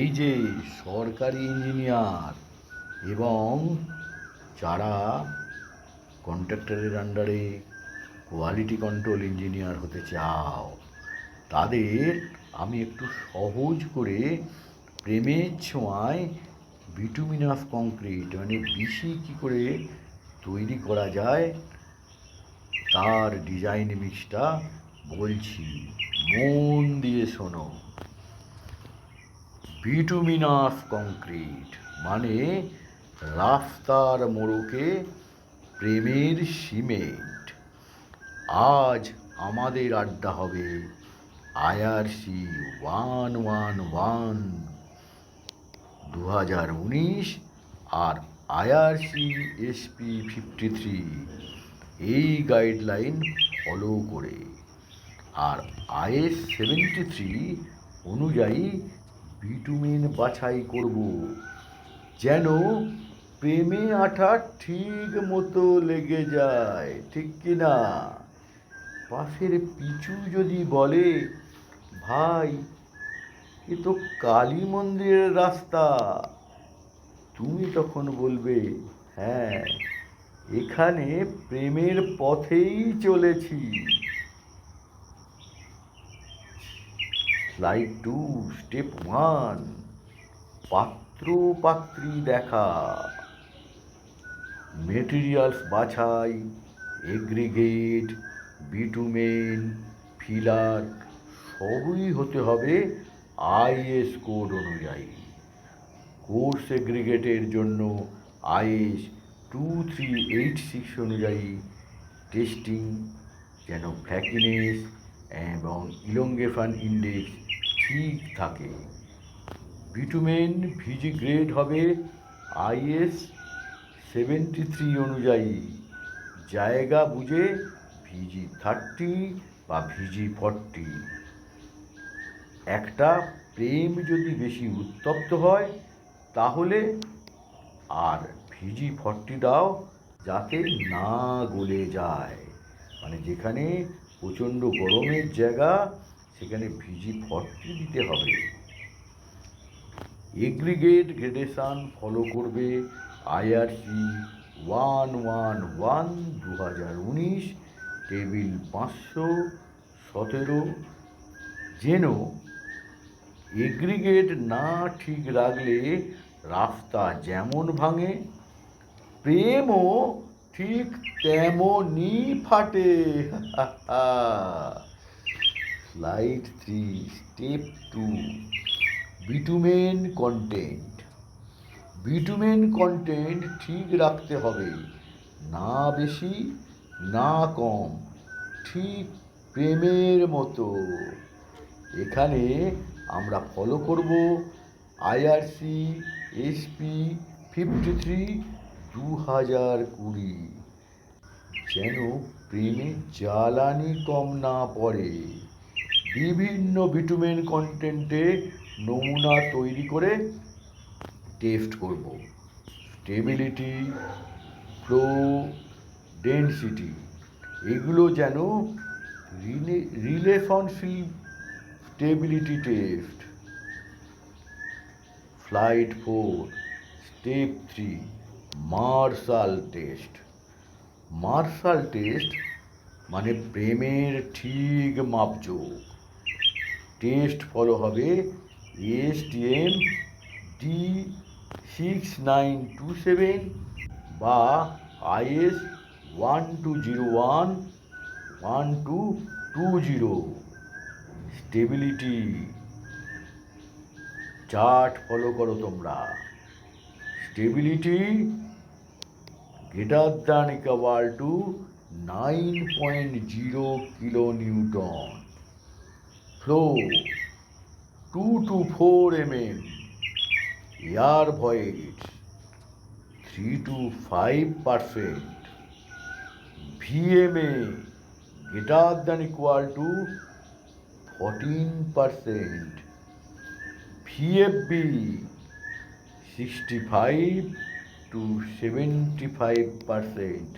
এই যে সরকারি ইঞ্জিনিয়ার এবং যারা কন্ট্রাক্টরের আন্ডারে কোয়ালিটি কন্ট্রোল ইঞ্জিনিয়ার হতে চাও, তাদের আমি একটু সহজ করে প্রেমের ছোঁয়ায় বিটুমিনাস কংক্রিট মানে বিসি কী করে তৈরি করা যায়, তার ডিজাইন মিক্সটা বলছি। মন দিয়ে শোনো। বিটুমিনাস কংক্রিট মানে রাস্তার মোড়কে প্রেমের সিমেন্ট। আজ আমাদের আড্ডা হবে আইআরসি ওয়ান ওয়ান ওয়ান। দু হাজার উনিশ আর আইআরসি এসপি ফিফটি থ্রি, এই গাইডলাইন ফলো করে। আর আইএস সেভেন্টি থ্রি অনুযায়ী বিটুমিন বাছাই করব। যেন প্রেমে আঠা ঠিক মতো লেগে যায়, ঠিক কি না? পাশের পিছু যদি বলে, ভাই, এ তো কালী মন্দিরের রাস্তা। তুমি তখন বলবে হ্যাঁ এখানে প্রেমের পথেই চলেছি। স্লাইড টু স্টেপ ওয়ান পাত্র পাত্রী দেখা। মেটেরিয়ালস বাছাই এগ্রিগেট বিটুমেন ফিলার সবই হতে হবে আইএস কোড অনুযায়ী। কোর্স এগ্রিগেটের জন্য IS two three eight six অনুযায়ী টেস্টিং যেন ফ্ল্যাকিনেস এবং ইলঙ্গেশন ইন্ডেক্স ঠিক থাকে। বিটুমেন ভিজি গ্রেড হবে আইএস সেভেন্টি থ্রি অনুযায়ী। জায়গা বুঝে ভিজি থার্টি বা ভিজি ফর্টি। একটা প্রেম যদি বেশি উত্তপ্ত হয়, তাহলে আর ভিজি ফর্টি দাও যাতে না গলে যায়। মানে যেখানে প্রচণ্ড গরমের জায়গা সেখানে ভিজি ফর্টি দিতে হবে। এগ্রিগেট গ্রেডেশান ফলো করবে আইআরসি ওয়ান ওয়ান ওয়ান দু হাজার উনিশ, টেবিল পাঁচশো সতেরো। যেন এগ্রিগেট না ঠিক রাখলে রাস্তা যেমন ভাঙে, প্রেমও ঠিক তেমনই ফাটে। Slide three step two bitumen content bitumen content ঠিক রাখতে হবে। না বেশি, না কম। ঠিক প্রেমের মতো। এখানে আমরা ফলো করব আইআরসি এসপি ফিফটি থ্রি দু হাজার কুড়ি। যেন প্রেমে জ্বালানি কম না পড়ে। বিভিন্ন বিটুমেন কন্টেন্টে নমুনা তৈরি করে টেস্ট করব। স্টেবিলিটি, ফ্লো, ডেন্সিটি, এগুলো যেন relationship stability test. Slide four, step three, Marshall test. Marshall test মানে প্রেমের ঠিক মাপযোগ টেস্ট ফলো হবে S T M D six nine two seven বা IS one two zero one one two two zero stability chart follow করো তোমরা। Stability greater than equal to nine point zero kilo newton four M M air void three to five percent VMA greater than equal to fourteen percent VFB sixty five to seventy five percent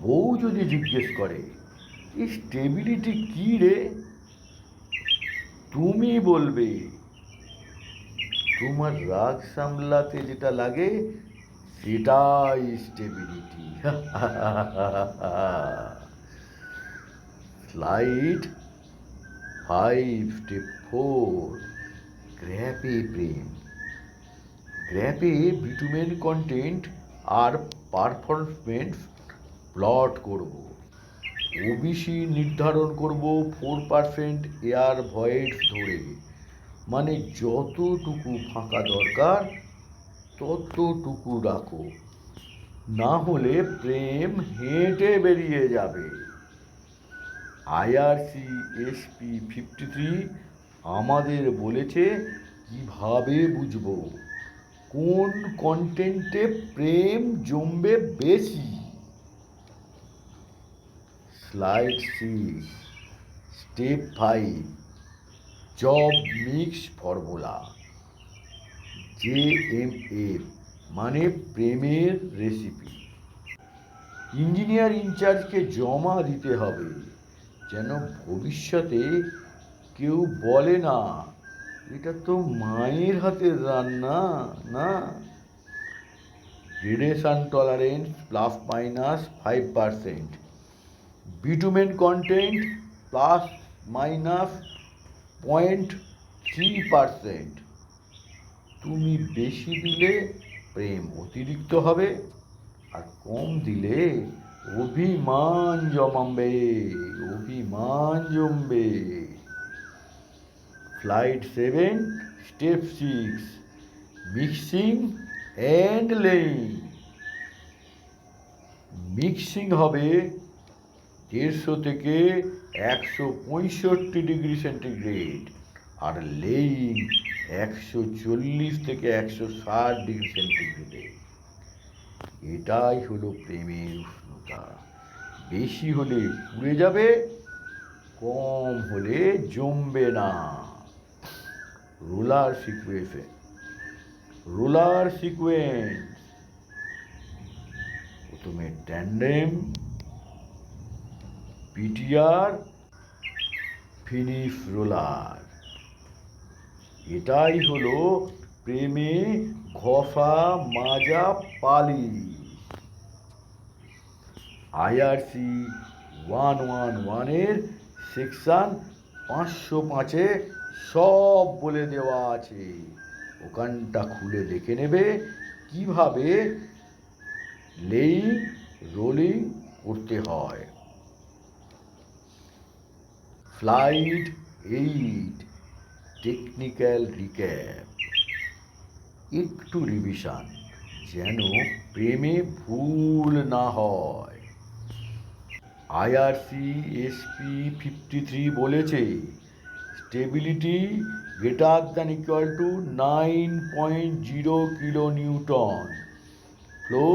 বউ যদি জিজ্ঞেস করে stability কী রে? তুমি বলবে, তোমার রাগ সামলাতে যেটা লাগে, সেটাই stability slide five step four গ্র্যাপে প্রেম গ্র্যাপে বিটুমেন কন্টেন্ট আর পারফরমেন্স প্লট করব। ওবিসি নির্ধারণ করব ফোর পারসেন্ট এয়ার ভয়েস ধরে। মানে যতটুকু ফাঁকা দরকার, ততটুকু রাখো। না হলে প্রেম হেঁটে বেরিয়ে যাবে। আইআরসি এসপি ফিফটি থ্রি আমাদের বলেছে কীভাবে বুঝব? কোন কন্টেন্টে প্রেম জমবে বেশি? Slide six step five job mix formula J M F মানে প্রেমের রেসিপি ইঞ্জিনিয়ার ইনচার্জকে জমা দিতে হবে, যেন ভবিষ্যতে কেউ বলে না, এটা তো মায়ের হাতের রান্না, না? Radiation tolerance plus minus five percent bitumen content plus minus point three percent তুমি বেশি দিলে প্রেম অতিরিক্ত হবে আর কম দিলে অভিমান জমাবে, অভিমান জমবে। Slide seven step six mixing and laying mixing হবে দেড়শো থেকে একশো পঁয়ষট্টি ডিগ্রি সেন্টিগ্রেড আর লেইং একশো চল্লিশ থেকে একশো ষাট ডিগ্রি সেন্টিগ্রেডে। এটাই হলো প্রেমের উষ্ণতা। বেশি হলে পুড়ে যাবে, কম হলে জমবে না। রোলার সিকুয়েন্সে, রোলার সিকুয়েন্স। প্রথমে ট্যান্ডেম পিটিআর ফিনিশ রোলার এটাই হলো প্রেমে ঘষা মাজা পালি। আইআরসি ওয়ান ওয়ান ওয়ানের সেকশন পাঁচশো পাঁচে সব বলে দেওয়া আছে। ওখানটা খুলে দেখে নেবে কীভাবে লেই রোলিং করতে হয়। ফ্লাইট এইট টেকনিক্যাল রিক্যাপ একটু রিভিশন, যেন প্রেমে ভুল না হয়। আইআরসি এসপি ফিফটি থ্রি বলেছে, stability greater than equal to nine point zero kilo newton. Flow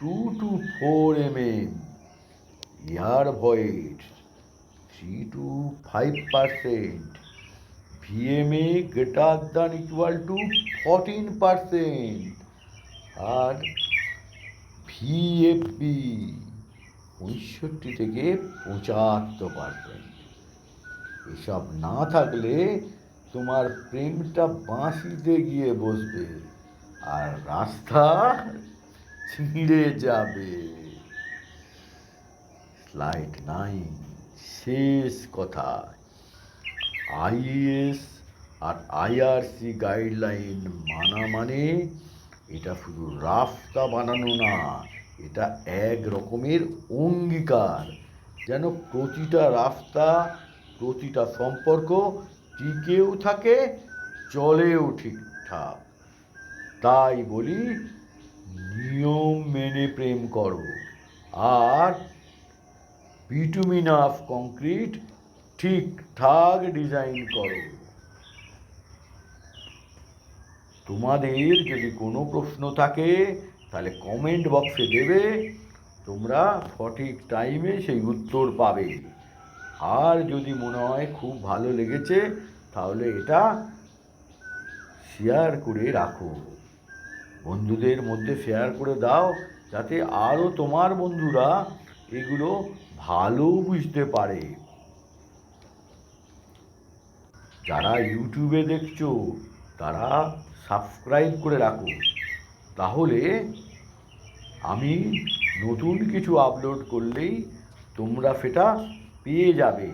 two to four M M air void. Three to five percent VMA greater than equal to fourteen percent R VFB পঁয়ষট্টি থেকে পঁচাত্তর percent এসব না থাকলে তোমার প্রেমটা বাঁশিতে গিয়ে বসবে আর রাস্তা ছিঁড়ে যাবে। স্লাইড নাইন শেষ কথা। আইএস আর আইআরসি গাইডলাইন মানা মানে এটা শুধু রাস্তা বানানো না, এটা এক রকমের অঙ্গীকার। যেন প্রতিটা রাস্তা প্রতিটা সম্পর্ক টিকেও থাকে, চলেও ঠিকঠাক। তাই বলি, নিয়ম মেনে প্রেম করো। আর বিটুমিন অফ কংক্রিট ঠিকঠাক ডিজাইন করো। তোমাদের যদি কোনো প্রশ্ন থাকে, তাহলে কমেন্ট বক্সে দেবে, তোমরা সঠিক টাইমে সেই উত্তর পাবে। আর যদি মনে হয় খুব ভালো লেগেছে, তাহলে এটা শেয়ার করে রাখো। বন্ধুদের মধ্যে শেয়ার করে দাও, যাতে আরও তোমার বন্ধুরা এগুলো ভালো বুঝতে পারে। যারা ইউটিউবে দেখছ, তারা সাবস্ক্রাইব করে রাখো। তাহলে আমি নতুন কিছু আপলোড করলেই তোমরা সেটা পেয়ে যাবে।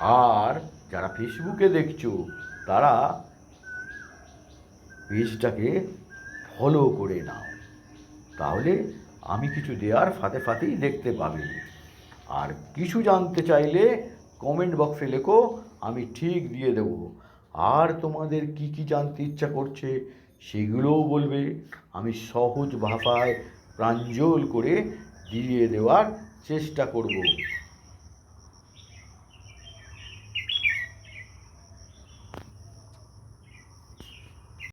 আর যারা ফেসবুকে দেখছ, তারা পেজটাকে ফলো করে নাও। তাহলে আমি কিছু দেওয়ার ফাতে ফাতেই দেখতে পাবে। আর কিছু জানতে চাইলে কমেন্ট বক্সে লেখো, আমি ঠিক দিয়ে দেবো। আর তোমাদের কি কি জানতে ইচ্ছা করছে, সেগুলোও বলবে। আমি সহজ ভাষায় প্রাঞ্জল করে দিয়ে দেওয়ার চেষ্টা করব।